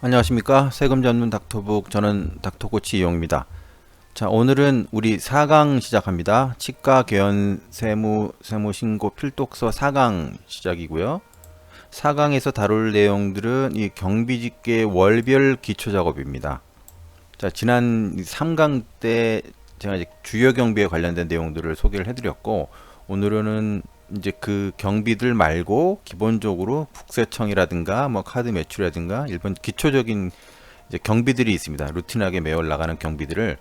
안녕하십니까 세금 전문 닥터북 저는 닥터코치 이용입니다. 자 오늘은 우리 4강 시작합니다. 치과 개연 세무 세무 신고 필독서 4강 시작이고요. 4강에서 다룰 내용들은 이 경비직계 월별 기초 작업입니다. 자 지난 3강 때 제가 이제 주요 경비에 관련된 내용들을 소개를 해드렸고 오늘은 이제 그 경비들 말고 기본적으로 국세청이라든가 뭐 카드 매출이라든가 일본 기초적인 이제 경비들이 있습니다. 루틴하게 매월 나가는 경비들을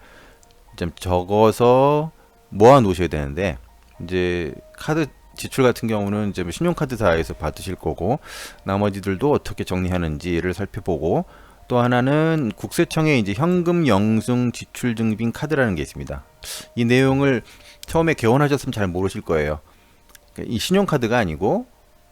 좀 적어서 모아 놓으셔야 되는데 이제 카드 지출 같은 경우는 이제 뭐 신용카드사에서 받으실 거고 나머지들도 어떻게 정리하는지를 살펴보고 또 하나는 국세청에 이제 현금 영수증 지출 증빙 카드라는 게 있습니다. 이 내용을 처음에 개원하셨으면 잘 모르실 거예요. 이 신용카드가 아니고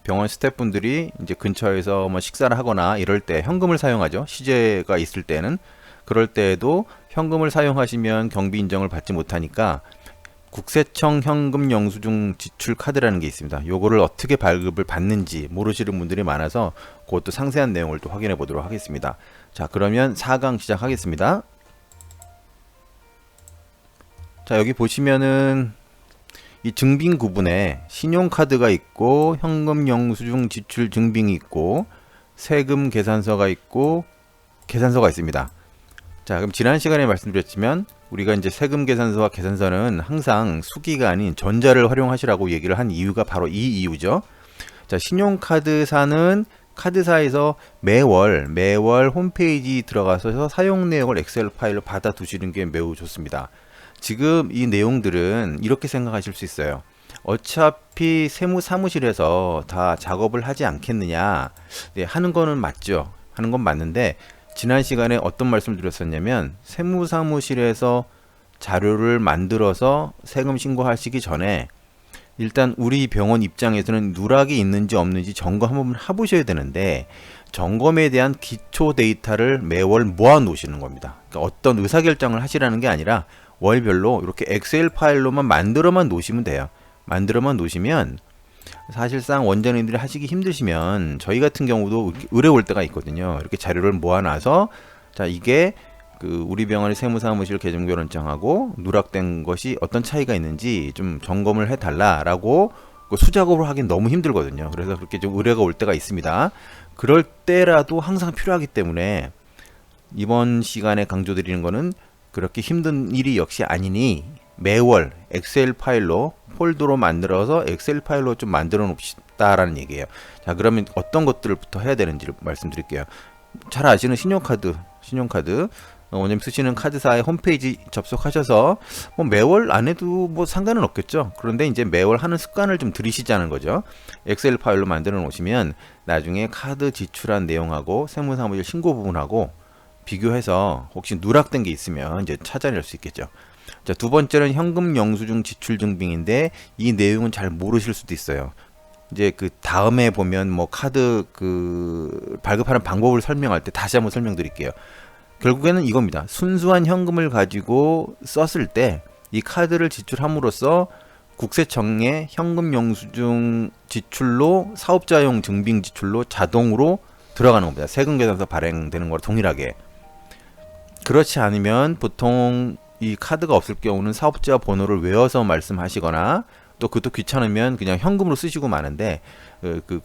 병원 스태프분들이 이제 근처에서 뭐 식사를 하거나 이럴 때 현금을 사용하죠. 시제가 있을 때는 그럴 때에도 현금을 사용하시면 경비 인정을 받지 못하니까 국세청 현금 영수증 지출 카드라는 게 있습니다. 요거를 어떻게 발급을 받는지 모르시는 분들이 많아서 그것도 상세한 내용을 또 확인해 보도록 하겠습니다. 자, 그러면 4강 시작하겠습니다. 자, 여기 보시면은 이 증빙 구분에 신용카드가 있고 현금 영수증 지출 증빙이 있고 세금 계산서가 있고 계산서가 있습니다. 자, 그럼 지난 시간에 말씀드렸지만 우리가 이제 세금 계산서와 계산서는 항상 수기가 아닌 전자를 활용하시라고 얘기를 한 이유가 바로 이 이유죠. 자, 신용카드사는 카드사에서 매월 매월 홈페이지 들어가서 사용 내역을 엑셀 파일로 받아 두시는 게 매우 좋습니다. 지금 이 내용들은 이렇게 생각하실 수 있어요. 어차피 세무 사무실에서 다 작업을 하지 않겠느냐. 네, 하는 거는 맞죠. 하는 건 맞는데 지난 시간에 어떤 말씀을 드렸었냐면 세무 사무실에서 자료를 만들어서 세금 신고하시기 전에 일단 우리 병원 입장에서는 누락이 있는지 없는지 점검 한번 해보셔야 되는데 점검에 대한 기초 데이터를 매월 모아 놓으시는 겁니다. 그러니까 어떤 의사결정을 하시라는 게 아니라 월별로 이렇게 엑셀 파일로만 만들어만 놓으시면 돼요. 만들어만 놓으시면 사실상 원장님들이 하시기 힘드시면 저희 같은 경우도 의뢰 올 때가 있거든요. 이렇게 자료를 모아놔서 자 이게 그 우리 병원의 세무사무실 계정결혼장하고 누락된 것이 어떤 차이가 있는지 좀 점검을 해달라라고 그 수작업을 하긴 너무 힘들거든요. 그래서 그렇게 좀 의뢰가 올 때가 있습니다. 그럴 때라도 항상 필요하기 때문에 이번 시간에 강조드리는 거는 그렇게 힘든 일이 역시 아니니 매월 엑셀 파일로 폴더로 만들어서 엑셀 파일로 좀 만들어 놓읍시다라는 얘기예요. 자, 그러면 어떤 것들부터 해야 되는지를 말씀드릴게요. 잘 아시는 신용카드, 신용카드. 어, 원장님 쓰시는 카드사의 홈페이지 접속하셔서 뭐 매월 안 해도 뭐 상관은 없겠죠. 그런데 이제 매월 하는 습관을 좀 들이시자는 거죠. 엑셀 파일로 만들어 놓으시면 나중에 카드 지출한 내용하고 세무사무실 신고 부분하고 비교해서 혹시 누락된 게 있으면 이제 찾아낼 수 있겠죠. 자, 두 번째는 현금 영수증 지출 증빙인데 이 내용은 잘 모르실 수도 있어요. 이제 그 다음에 보면 뭐 카드 그 발급하는 방법을 설명할 때 다시 한번 설명드릴게요. 결국에는 이겁니다. 순수한 현금을 가지고 썼을 때 이 카드를 지출함으로써 국세청에 현금 영수증 지출로 사업자용 증빙 지출로 자동으로 들어가는 겁니다. 세금 계산서 발행되는 거랑 동일하게. 그렇지 않으면 보통 이 카드가 없을 경우는 사업자 번호를 외워서 말씀하시거나 또 그것도 귀찮으면 그냥 현금으로 쓰시고 마는데 그, 그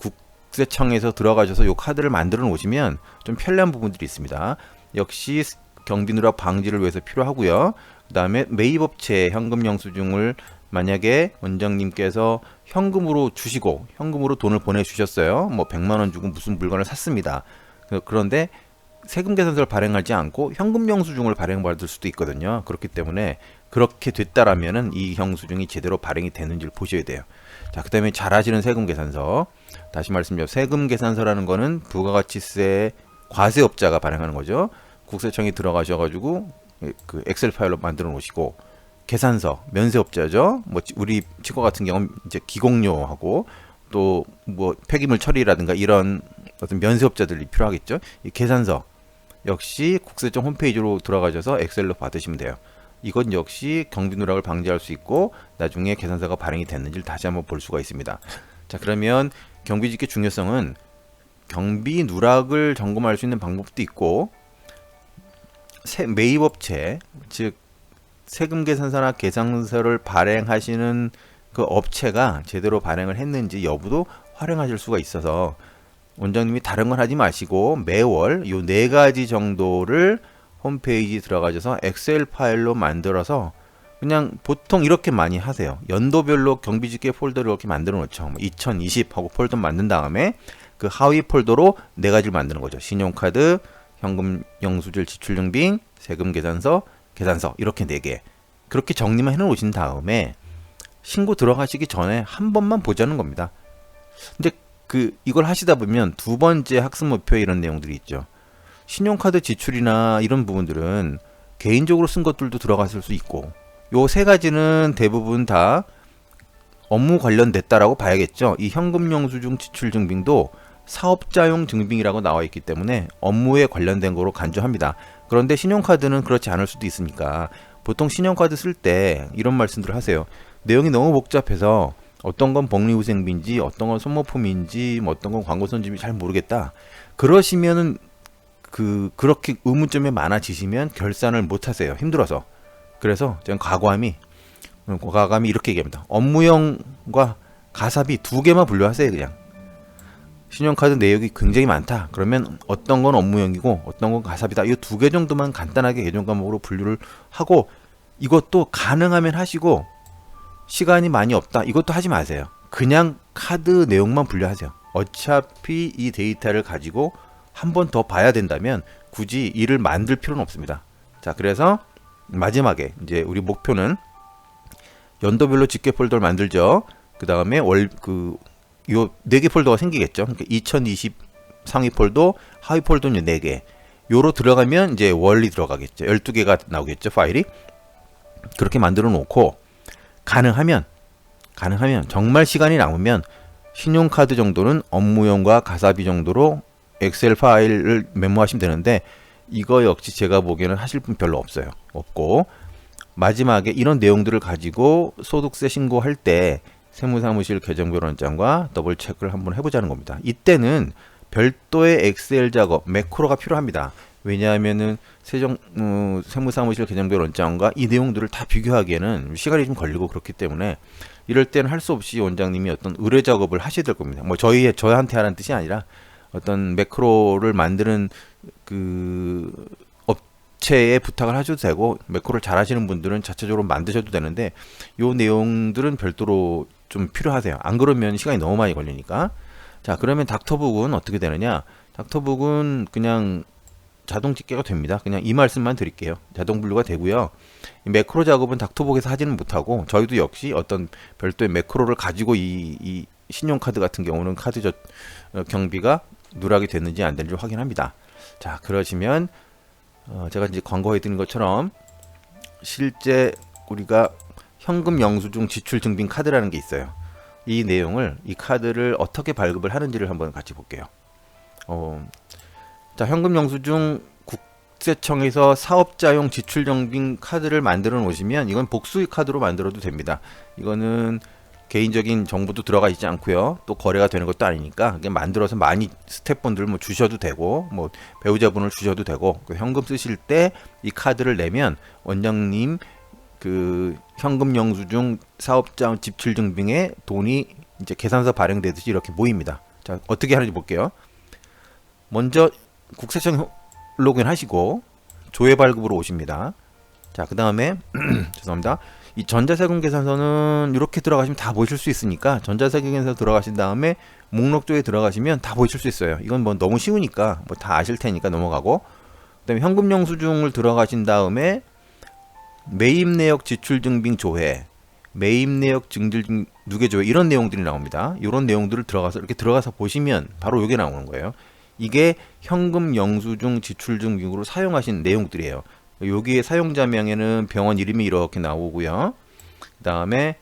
국세청에서 들어가셔서 요 카드를 만들어 놓으시면 좀 편리한 부분들이 있습니다. 역시 경비 누락 방지를 위해서 필요하고요. 그다음에 매입업체 현금 영수증을 만약에 원장님께서 현금으로 주시고 현금으로 돈을 보내 주셨어요. 뭐 100만 원 주고 무슨 물건을 샀습니다. 그, 그런데 세금 계산서를 발행하지 않고 현금 영수증을 발행받을 수도 있거든요. 그렇기 때문에 그렇게 됐다라면은 이 영수증이 제대로 발행이 되는지를 보셔야 돼요. 자, 그다음에 잘 아시는 세금 계산서. 다시 말씀드려 세금 계산서라는 거는 부가가치세 과세업자가 발행하는 거죠. 국세청이 들어가셔 가지고 그 엑셀 파일로 만들어 놓으시고 계산서 면세업자죠. 뭐 우리 치과 같은 경우는 이제 기공료하고 또 뭐 폐기물 처리라든가 이런 어떤 면세업자들이 필요하겠죠. 이 계산서 역시 국세청 홈페이지로 들어가셔서 엑셀로 받으시면 돼요. 이건 역시 경비 누락을 방지할 수 있고 나중에 계산서가 발행이 됐는지를 다시 한번 볼 수가 있습니다. 자 그러면 경비직의 중요성은 경비 누락을 점검할 수 있는 방법도 있고 세, 매입업체 즉 세금 계산서나 계산서를 발행하시는 그 업체가 제대로 발행을 했는지 여부도 활용하실 수가 있어서 원장님이 다른 건 하지 마시고 매월 요 네 가지 정도를 홈페이지 들어가셔서 엑셀 파일로 만들어서 그냥 보통 이렇게 많이 하세요. 연도별로 경비집계 폴더를 이렇게 만들어 놓죠. 2020 하고 폴더 만든 다음에 그 하위 폴더로 네 가지를 만드는 거죠. 신용카드, 현금 영수증 지출증빙, 세금 계산서, 계산서 이렇게 네 개. 그렇게 정리만 해 놓으신 다음에 신고 들어가시기 전에 한 번만 보자는 겁니다. 근데 그 이걸 하시다 보면 두 번째 학습 목표 이런 내용들이 있죠. 신용카드 지출이나 이런 부분들은 개인적으로 쓴 것들도 들어갔을 수 있고 요 세 가지는 대부분 다 업무 관련됐다라고 봐야겠죠. 이 현금 영수증 지출 증빙도 사업자용 증빙이라고 나와 있기 때문에 업무에 관련된 거로 간주합니다. 그런데 신용카드는 그렇지 않을 수도 있으니까 보통 신용카드 쓸 때 이런 말씀들을 하세요. 내용이 너무 복잡해서 어떤 건 복리후생비인지 어떤 건 소모품인지 뭐 어떤 건 광고 선집이 잘 모르겠다. 그러시면은 그 그렇게 의문점이 많아지시면 결산을 못 하세요. 힘들어서. 그래서 저는 과감히 과감히 이렇게 얘기합니다. 업무용과 가사비 두 개만 분류하세요, 그냥. 신용카드 내역이 굉장히 많다. 그러면 어떤 건 업무용이고 어떤 건 가사비다. 이 두 개 정도만 간단하게 계정 과목으로 분류를 하고 이것도 가능하면 하시고 시간이 많이 없다. 이것도 하지 마세요. 그냥 카드 내용만 분류하세요. 어차피 이 데이터를 가지고 한 번 더 봐야 된다면 굳이 일을 만들 필요는 없습니다. 자, 그래서 마지막에 이제 우리 목표는 연도별로 집계 폴더를 만들죠. 그 다음에 월 그 요 네 개 폴더가 생기겠죠. 그러니까 2020 상위 폴더, 하위 폴더는 네 개. 요로 들어가면 이제 월이 들어가겠죠. 12개가 나오겠죠, 파일이. 그렇게 만들어 놓고 가능하면 가능하면 정말 시간이 남으면 신용카드 정도는 업무용과 가사비 정도로 엑셀 파일을 메모하시면 되는데 이거 역시 제가 보기에는 하실 분 별로 없어요. 없고 마지막에 이런 내용들을 가지고 소득세 신고할 때 세무사무실 계정변원장과 더블 체크를 한번 해보자는 겁니다. 이때는 별도의 엑셀 작업, 매크로가 필요합니다. 왜냐하면은 세정 어, 세무사무실 계정변원장과 이 내용들을 다 비교하기에는 시간이 좀 걸리고 그렇기 때문에 이럴 때는 할 수 없이 원장님이 어떤 의뢰 작업을 하셔야 될 겁니다. 뭐 저희 저한테 하라는 뜻이 아니라 어떤 매크로를 만드는 그 업체에 부탁을 하셔도 되고 매크로를 잘 하시는 분들은 자체적으로 만드셔도 되는데 요 내용들은 별도로 좀 필요하세요. 안 그러면 시간이 너무 많이 걸리니까. 자, 그러면 닥터북은 어떻게 되느냐? 닥터북은 그냥 자동 집계가 됩니다. 그냥 이 말씀만 드릴게요. 자동 분류가 되고요. 이 매크로 작업은 닥터북에서 하지는 못하고 저희도 역시 어떤 별도의 매크로를 가지고 이, 이 신용카드 같은 경우는 카드 저, 어, 경비가 누락이 됐는지 안 됐는지 확인합니다. 자, 그러시면 어, 제가 이제 광고해 드린 것처럼 실제 우리가 현금 영수증 지출 증빙 카드라는 게 있어요. 이 내용을 이 카드를 어떻게 발급을 하는지를 한번 같이 볼게요. 어, 자, 현금 영수증 국세청에서 사업자용 지출 증빙 카드를 만들어 놓으시면 이건 복수 카드로 만들어도 됩니다. 이거는 개인적인 정보도 들어가 있지 않고요. 또 거래가 되는 것도 아니니까 그냥 만들어서 많이 스태프분들 뭐 주셔도 되고 뭐 배우자분을 주셔도 되고 그 현금 쓰실 때 이 카드를 내면 원장님 그 현금 영수증 사업자 지출 증빙에 돈이 이제 계산서 발행되듯이 이렇게 모입니다. 자 어떻게 하는지 볼게요. 먼저 국세청 로그인 하시고 조회 발급으로 오십니다. 자, 그 다음에, 죄송합니다. 이 전자세금 계산서는 이렇게 들어가시면 다 보실 수 있으니까 전자세금 계산서 들어가신 다음에 목록 쪽에 들어가시면 다 보실 수 있어요. 이건 뭐 너무 쉬우니까 뭐 다 아실 테니까 넘어가고. 그 다음에 현금 영수증을 들어가신 다음에 매입 내역 지출 증빙 조회, 매입 내역 증질 누계 조회 이런 내용들이 나옵니다. 이런 내용들을 들어가서 이렇게 들어가서 보시면 바로 이게 나오는 거예요. 이게 현금 영수증 지출 증빙으로 사용하신 내용들이에요. 여기에 사용자 명에는 병원 이름이 이렇게 나오고요. 그 다음에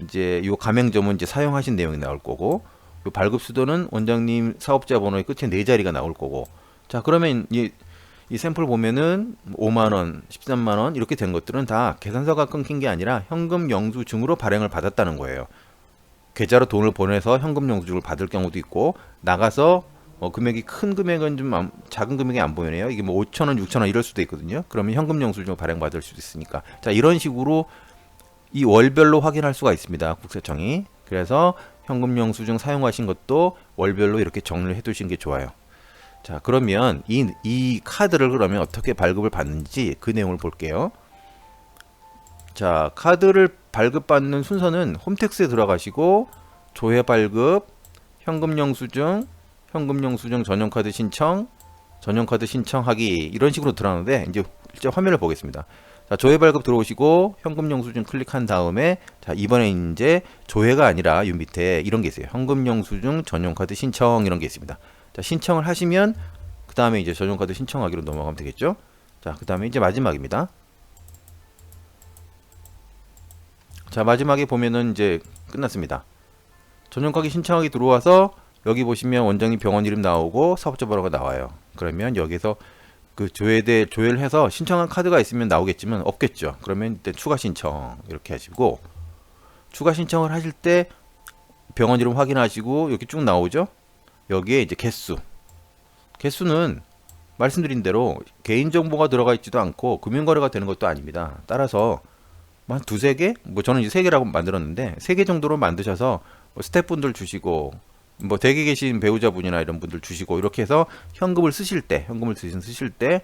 이제 요 가맹점은 이제 사용하신 내용이 나올 거고, 요 발급 수도는 원장님 사업자 번호의 끝에 네 자리가 나올 거고. 자, 그러면 이, 이 샘플 보면은 5만 원, 13만 원 이렇게 된 것들은 다 계산서가 끊긴 게 아니라 현금 영수증으로 발행을 받았다는 거예요. 계좌로 돈을 보내서 현금 영수증을 받을 경우도 있고 나가서 어, 금액이 큰 금액은 좀 안- 작은 금액이 안 보이네요. 이게 뭐 5천 원, 6천 원 이럴 수도 있거든요. 그러면 현금 영수증 발행 받을 수도 있으니까. 자, 이런 식으로 이 월별로 확인할 수가 있습니다. 국세청이. 그래서 현금 영수증 사용하신 것도 월별로 이렇게 정리를 해 두시는 게 좋아요. 자, 그러면 이, 이 카드를 그러면 어떻게 발급을 받는지 그 내용을 볼게요. 자, 카드를 발급받는 순서는 홈택스에 들어가시고 조회 발급, 현금 영수증, 현금 영수증 전용카드 신청, 전용카드 신청하기 이런 식으로 들어가는데 이제 실제 화면을 보겠습니다. 자, 조회 발급 들어오시고 현금 영수증 클릭한 다음에 자, 이번에 이제 조회가 아니라 요 밑에 이런 게 있어요. 현금 영수증 전용카드 신청 이런 게 있습니다. 자, 신청을 하시면 그 다음에 이제 전용카드 신청하기로 넘어가면 되겠죠. 자, 그 다음에 이제 마지막입니다. 자, 마지막에 보면은 이제 끝났습니다. 전용카드 신청하기 들어와서 여기 보시면 원장님 병원 이름 나오고 사업자 번호가 나와요. 그러면 여기서 그 조회대 조회를 해서 신청한 카드가 있으면 나오겠지만 없겠죠. 그러면 일단 추가 신청 이렇게 하시고 추가 신청을 하실 때 병원 이름 확인하시고 여기 쭉 나오죠. 여기에 이제 개수 개수는 말씀드린 대로 개인 정보가 들어가 있지도 않고 금융 거래가 되는 것도 아닙니다. 따라서 뭐한 두세 개? 뭐 저는 이제 세 개라고 만들었는데 세 개 정도로 만드셔서 뭐 스태프분들 주시고 뭐 댁에 계신 배우자분이나 이런 분들 주시고 이렇게 해서 현금을 쓰실 때 현금을 쓰신 쓰실 때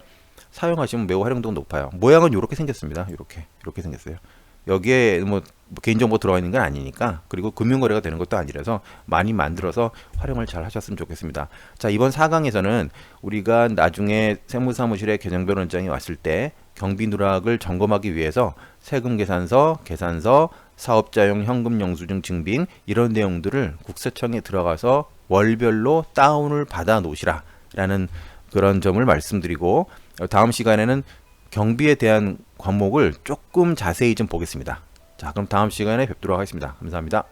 사용하시면 매우 활용도가 높아요. 모양은 이렇게 생겼습니다. 이렇게 이렇게 생겼어요. 여기에 뭐 개인정보 들어가 있는 건 아니니까 그리고 금융거래가 되는 것도 아니라서 많이 만들어서 활용을 잘 하셨으면 좋겠습니다. 자 이번 4강에서는 우리가 나중에 세무사무실에 개정변원장이 왔을 때 경비 누락을 점검하기 위해서 세금 계산서, 계산서, 사업자용 현금 영수증 증빙 이런 내용들을 국세청에 들어가서 월별로 다운을 받아 놓으시라 라는 그런 점을 말씀드리고 어, 다음 시간에는 경비에 대한 과목을 조금 자세히 좀 보겠습니다. 자, 그럼 다음 시간에 뵙도록 하겠습니다. 감사합니다.